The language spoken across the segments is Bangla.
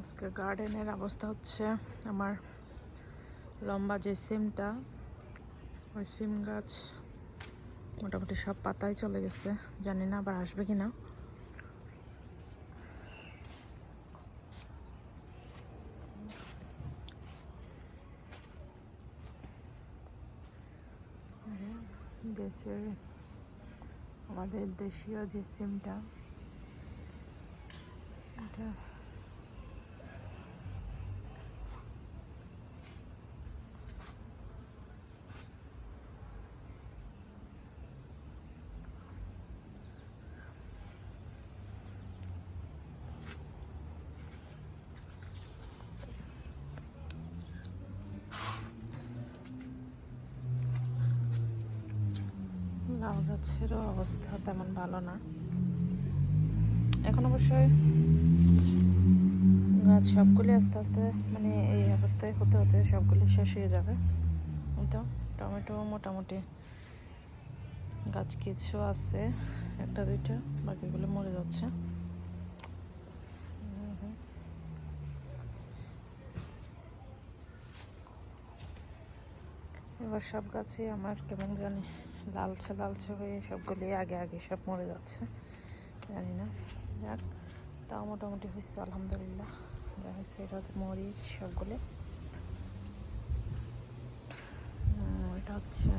আজকে গার্ডেনের অবস্থা হচ্ছে আমার লম্বা যে সিমটা, ওই সিম গাছ মোটামুটি সব পাতায় চলে গেছে। জানি না আবার আসবে কি না দেশের, আমাদের দেশীয় যে সিমটা, এটা লাউ গাছেরও অবস্থা তেমন ভালো না এখন অবশ্যই গাছ সবগুলি আস্তে আস্তে মানে এই অবস্থায় হতে হতে সবগুলি শেষ হয়ে যাবে তো, টমেটো মোটামুটি গাছ কিছু আছে, একটা, দুইটা, বাকিগুলো মরে যাচ্ছে। এবার সব গাছই আমার কেমন জানি লালচে লালচে হয়ে সবগুলি আগে আগে সব মরে যাচ্ছে। জানি না। যাক, তাও মোটামুটি হয়েছে, আলহামদুলিল্লাহ। যা হয়েছে, এটা হচ্ছে মরিচ সবগুলি। এটা হচ্ছে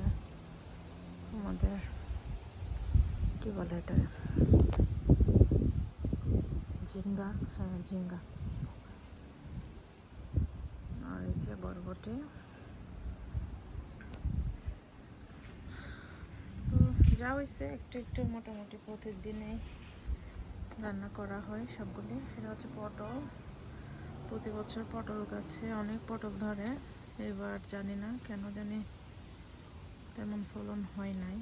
আমাদের, কি বলে এটা? ঝিঙ্গা হ্যাঁ ঝিঙ্গা। আর এই যে বরবটি তো যা হয়েছে একটু একটু মোটামুটি প্রতিদিনই রান্না করা হয় সবগুলি। এটা হচ্ছে পটল। প্রতি বছর পটল গাছে অনেক পটল ধরে। এবার জানি না কেন জানি তেমন ফলন হয় নাই।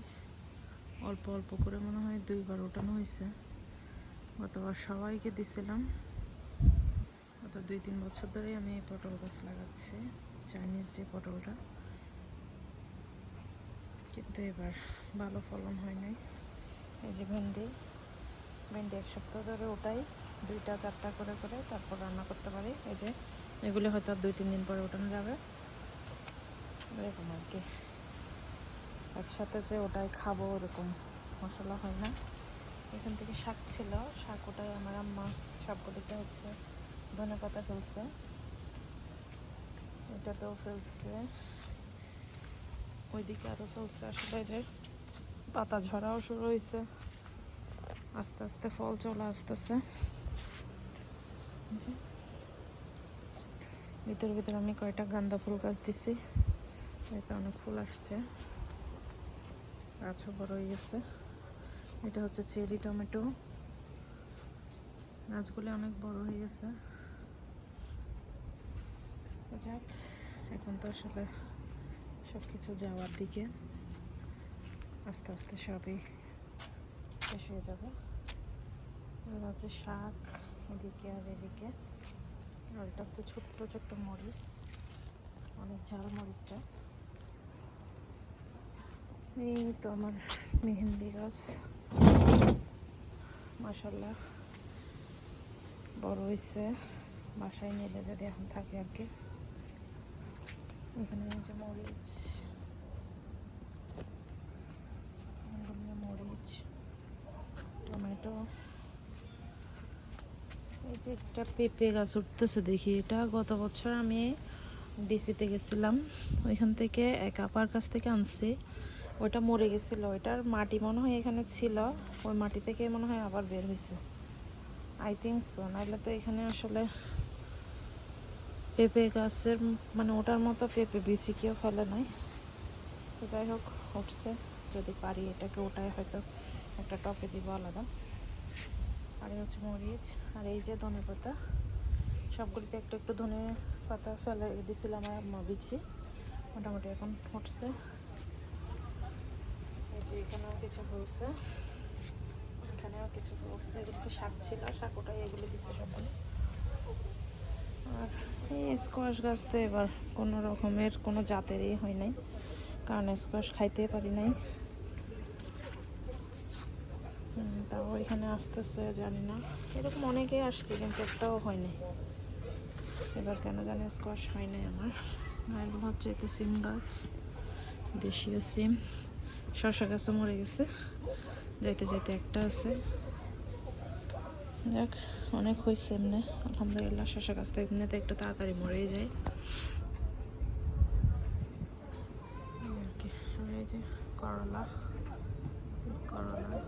অল্প অল্প করে মনে হয় দুইবার ওঠানো হয়েছে গতবার সবাইকে দিছিলাম। গত দুই তিন বছর ধরেই আমি এই পটল গাছ লাগাচ্ছি। চাইনিজ যে পটলটা। কিন্তু এবার ভালো ফলন হয় নাই। এই যে ভেন্ডি ভেন্ডি এক সপ্তাহ ধরে ওটাই, দুইটা, চারটা করে করে তারপর রান্না করতে পারি। এই যে এগুলো হয়তো দুই, তিন দিন পরে ওঠানো যাবে। এরকম আর কি। একসাথে যে ওটাই খাব ওরকম মশলা হয় না। এখান থেকে শাক ছিল, শাক ওটাই আমার আম্মা সবগুলিতে হচ্ছে ধনে পাতা ফেলছে। এটাতেও ফেলছে। ওইদিকে আরও ফেলছে আসলে যে পাতা ঝরাও শুরু হয়েছে আস্তে আস্তে ফল চলে আসতেছে। ভিতর ভিতর আমি কয়টা গান্দা ফুল গাছ দিছি, এতে অনেক ফুল আসছে। গাছও বড় হয়ে গেছে। এটা হচ্ছে চেরি টমেটো। গাছগুলি অনেক বড় হয়ে গেছে। যাক, এখন তো আসলে সব কিছু যাওয়ার দিকে আস্তে আস্তে সবই শেষ হয়ে যাবে। এবার হচ্ছে শাক, এদিকে আর এদিকে। আর এটা হচ্ছে ছোট্ট ছোট্ট মরিচ। অনেক ঝাল মরিচটা। এই তো আমার মেহেন্দি গাছ। মাসাল্লাহ বড় হয়েছে বাসায় নিলে যদি এখন থাকে আর কি। এখানে যে মরিচ। মরিচ, টমেটো। এই যে একটা পেঁপে গাছ উঠতেছে দেখি, এটা গত বছর আমি ডিসিতে গেছিলাম। ওইখান থেকে এক আপার কাছ থেকে আনছি। ওইটা মরে গেছিল। ওইটার মাটি মনে হয় এখানে ছিল। ওই মাটি থেকে মনে হয় আবার বের হয়েছে। আই থিঙ্ক সো নাহলে তো এখানে আসলে পেঁপে গাছের মানে ওটার মতো পেঁপে বিচি কেউ ফেলে নাই। তো যাই হোক, উঠছে। যদি পারি এটাকে ওটাই হয়তো একটা টপে দিব আলাদা। আর হচ্ছে মরিচ, আর এই যে ধনে পাতা। সবগুলিতে একটু একটু ধনে পাতা ফেলে দিছিলাম আম্মা বিচি। মোটামুটি এখন উঠছে। এই যে এখানেও কিছু হয়েছে। এখানেও কিছু হয়েছে। এগুলো শাক ছিল, শাক ওটাই এগুলো দিছে সকালে আর এই স্কোয়াশ গাছ তো এবার কোনো রকমের কোনো জাতেরই হয় নাই, কারণ স্কোয়াশ খাইতে পারি নাই। তাও এখানে আসতেছে, জানি না। এরকম অনেকেই আসছে, কিন্তু একটাও হয়নি এবার কেন জানি স্কোয়াশ হয় নাই আমার। আর হচ্ছে এতে সিম গাছ, দেশীয় সিম। শশা গাছও মরে গেছে, যাইতে যাইতে একটা আছে। যাক, অনেক হয়েছে এমনি। আলহামদুলিল্লাহ শশা গাছটা এমনিতে একটু তাড়াতাড়ি মরেই যায়। এই যে করলা করলা।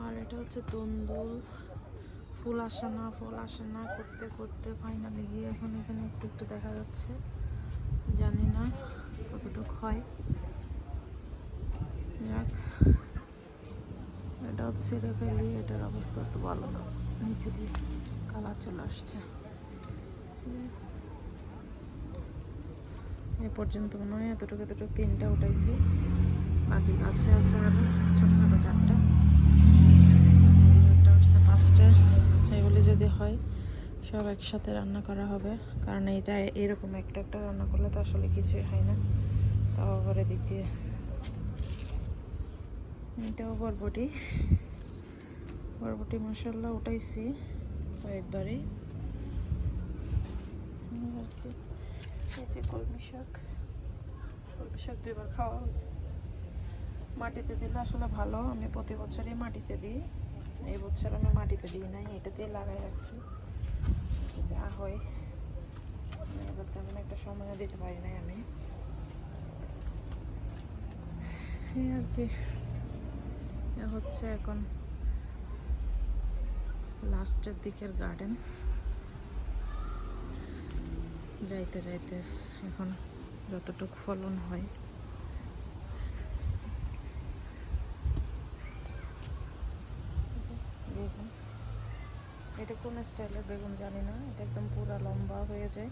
আর এটা হচ্ছে তন্দুল ফুল আসে না, ফুল আসে না, করতে করতে ফাইনালি গিয়ে এখন এখানে একটু একটু দেখা যাচ্ছে। জানি না কতটুকু হয়। যাক এটা হচ্ছে রেফেলি এটার অবস্থা একটু ভালো না। নিচে দিয়ে কালার চলে আসছে। এ পর্যন্ত মনে হয় এতটুকু এতটুকু তিনটা উঠাইছি। বাকি গাছে আছে আরও ছোট ছোট চারটা। উঠছে পাঁচটা। এগুলি যদি হয়, সব একসাথে রান্না করা হবে। কারণ এটা এরকম একটা একটা রান্না করলে তো আসলে কিছুই হয় না। তাও আবার এদিকে এটাও বরবটি। বরবটি মশলা উঠাইছি কয়েকবারে আর কি এই কলমি শাক। কলমি শাক দুইবার খাওয়া হচ্ছে। মাটিতে দিলে আসলে ভালো, আমি প্রতি বছরই মাটিতে দিই। এই বছর আমি মাটিতে দিই নাই এটা দিয়ে লাগাই রাখছি। যা হয়। এবার তেমন একটা সময় দিতে পারি নাই আমি। আর কি। এ হচ্ছে এখন লাস্টের দিকের গার্ডেন যাইতে যাইতে এখন যতটুকু ফলন হয়। বেগুন। এটা কোন স্টাইলের বেগুন জানি না, এটা একদম পুরা লম্বা হয়ে যায়।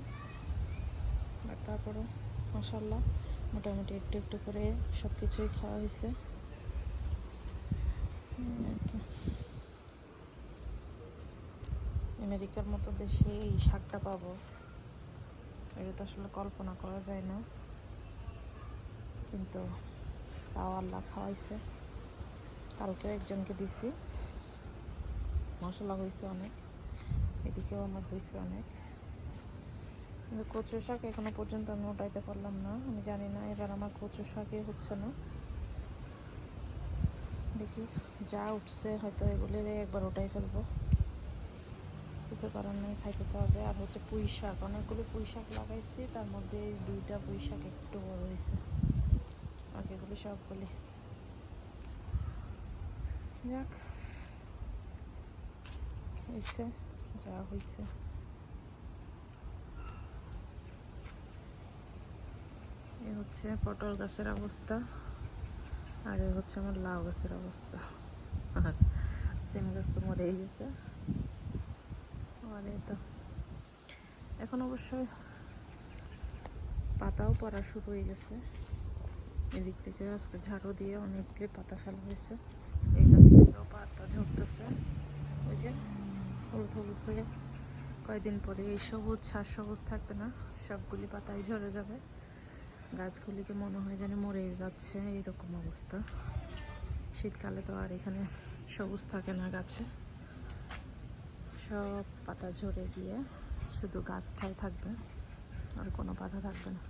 আর তারপরও মশাল্লা মোটামুটি একটু একটু করে সব কিছুই খাওয়া হয়েছে। আমেরিকার মতো দেশে এই শাকটা পাবো। এটা তো আসলে কল্পনা করা যায় না। কিন্তু তাও আল্লাহ খাওয়াইছে। কালকে একজনকে দিছি। মশলা হয়েছে অনেক। এদিকেও আমার হয়েছে অনেক। কিন্তু কচু শাক এখনও পর্যন্ত আমি ওটাইতে পারলাম না। আমি জানি না, এবার আমার কচু শাকই হচ্ছে না। দেখি যা উঠছে, হয়তো এগুলি একবার ওটাই ফেলব। কিছু করার নেই, খাইতে তো হবে। আর হচ্ছে পুঁই শাক, অনেকগুলো পুঁই শাক লাগাইছি, তার মধ্যে দুইটা পুঁই শাক একটু বড় হয়েছে বাকিগুলো সবগুলি যাক হয়েছে যা হয়েছে এ হচ্ছে পটল গাছের অবস্থা। আর হচ্ছে আমার লাউ গাছের অবস্থা। আর সিম গাছ তো মরেই গেছে। আর তো। এখন অবশ্য পাতাও পড়া শুরু হয়ে গেছে। এদিক থেকে আজকে ঝাড়ু দিয়ে অনেকগুলি পাতা ফেলা হয়েছে। এই গাছ থেকেও পাতা ঝরতেছে। ওই যে হলুদ হলুদ হয়ে কয়েকদিন পরে এই সবুজ, সার সবুজ থাকবে না, সবগুলি পাতাই ঝরে যাবে। গাছগুলিকে মনে হয় যেন মরে যাচ্ছে, এইরকম অবস্থা। শীতকালে তো আর এখানে সবুজ থাকে না গাছে। সব পাতা ঝরে গিয়ে শুধু গাছটাই থাকবে, আর কোনো পাতা থাকবে না।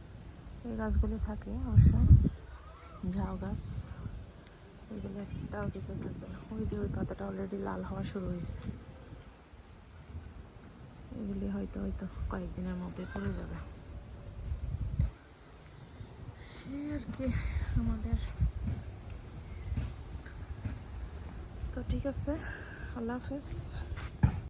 এই গাছগুলি থাকে অবশ্য, ঝাউ গাছ, এগুলো একটাও কিছু থাকবে না। ওই যে ওই পাতাটা অলরেডি লাল হওয়া শুরু হয়েছে। এগুলি হয়তো হয়তো কয়েকদিনের মধ্যে পড়ে যাবে। এই আর কি আমাদের। তো ঠিক আছে আল্লাহ হাফেজ।